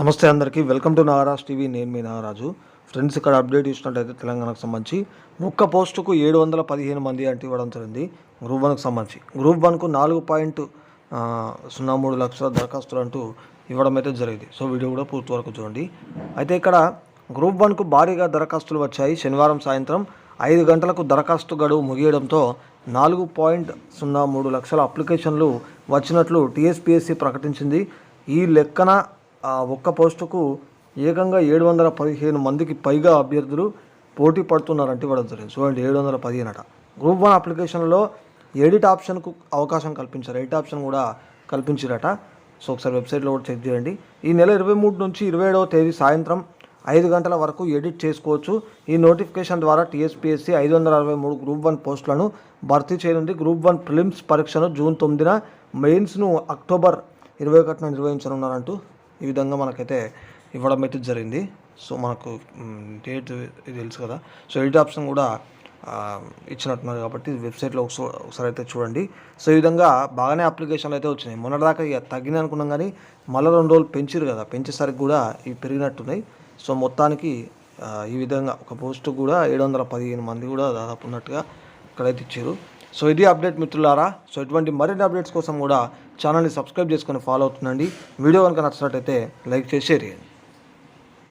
నమస్తే అందరికీ. Welcome to Nagaraj TV. నేను మీ నాగరాజు ఫ్రెండ్స్ ఇక్కడ అప్డేట్ ఇచ్చినట్టయితే తెలంగాణకు సంబంధించి ఒక్క పోస్టుకు ఏడు వందల పదిహేను మంది అంటే ఇవ్వడం జరిగింది. గ్రూప్ వన్కి సంబంధించి. గ్రూప్ వన్కు నాలుగు పాయింట్ సున్నా మూడు లక్షల దరఖాస్తులు అంటూ ఇవ్వడం అయితే జరిగింది. సో వీడియో కూడా పూర్తి వరకు చూడండి. అయితే ఇక్కడ గ్రూప్ వన్కు భారీగా దరఖాస్తులు వచ్చాయి. శనివారం సాయంత్రం ఐదు గంటలకు దరఖాస్తు గడువు ముగియడంతో నాలుగు పాయింట్ సున్నా మూడు లక్షల అప్లికేషన్లు వచ్చినట్లు టీఎస్పీఎస్సీ ప్రకటించింది. ఈ లెక్కన ఆ ఒక్క పోస్టుకు ఏకంగా ఏడు వందల పదిహేను మందికి పైగా అభ్యర్థులు పోటీ పడుతున్నారంటే ఇవ్వడం జరిగింది. చూడండి ఏడు వందల పదిహేను అట. గ్రూప్ వన్ అప్లికేషన్లో ఎడిట్ ఆప్షన్కు అవకాశం కల్పించారు. ఎడిట్ ఆప్షన్ కూడా కల్పించారట. సో ఒకసారి వెబ్సైట్లో కూడా చెక్ చేయండి. ఈ నెల ఇరవై మూడు నుంచి ఇరవై ఏడవ తేదీ సాయంత్రం ఐదు గంటల వరకు ఎడిట్ చేసుకోవచ్చు. ఈ నోటిఫికేషన్ ద్వారా టీఎస్పీఎస్సీ ఐదు వందల అరవై మూడు గ్రూప్ వన్ పోస్టులను భర్తీ చేయనుంది. గ్రూప్ వన్ ప్రిలిమ్స్ పరీక్షను జూన్ తొమ్మిదిన మెయిన్స్ను అక్టోబర్ ఇరవై ఒకటిన నిర్వహించనున్నారంటూ ఈ విధంగా మనకైతే ఇవ్వడం అయితే జరిగింది. సో మనకు డేట్ ఇది తెలుసు కదా. సో ఎడిట్ ఆప్షన్ కూడా ఇచ్చినట్టున్నారు కాబట్టి వెబ్సైట్లో ఒకసారి ఒకసారి అయితే చూడండి. సో ఈ విధంగా బాగానే అప్లికేషన్లు అయితే వచ్చినాయి. మొన్నటిదాకా ఇక తగ్గినాయి అనుకున్నాం కానీ మళ్ళీ రెండు రోజులు పెంచారు కదా. పెంచేసరికి కూడా ఇవి పెరిగినట్టున్నాయి. సో మొత్తానికి ఈ విధంగా ఒక పోస్ట్ కూడా ఏడు వందల పదిహేను మంది కూడా దాదాపు ఉన్నట్టుగా ఇక్కడైతే ఇచ్చారు సో ఇది అప్డేట్ మిత్రులారా సో ఇటువంటి మరిన్ని అప్డేట్స్ కోసం కూడా ఛానల్ని సబ్స్క్రైబ్ చేసుకొని ఫాలో అవుతుండండి. వీడియో కనుక నచ్చినట్టయితే లైక్ చేసి షేర్ చేయండి.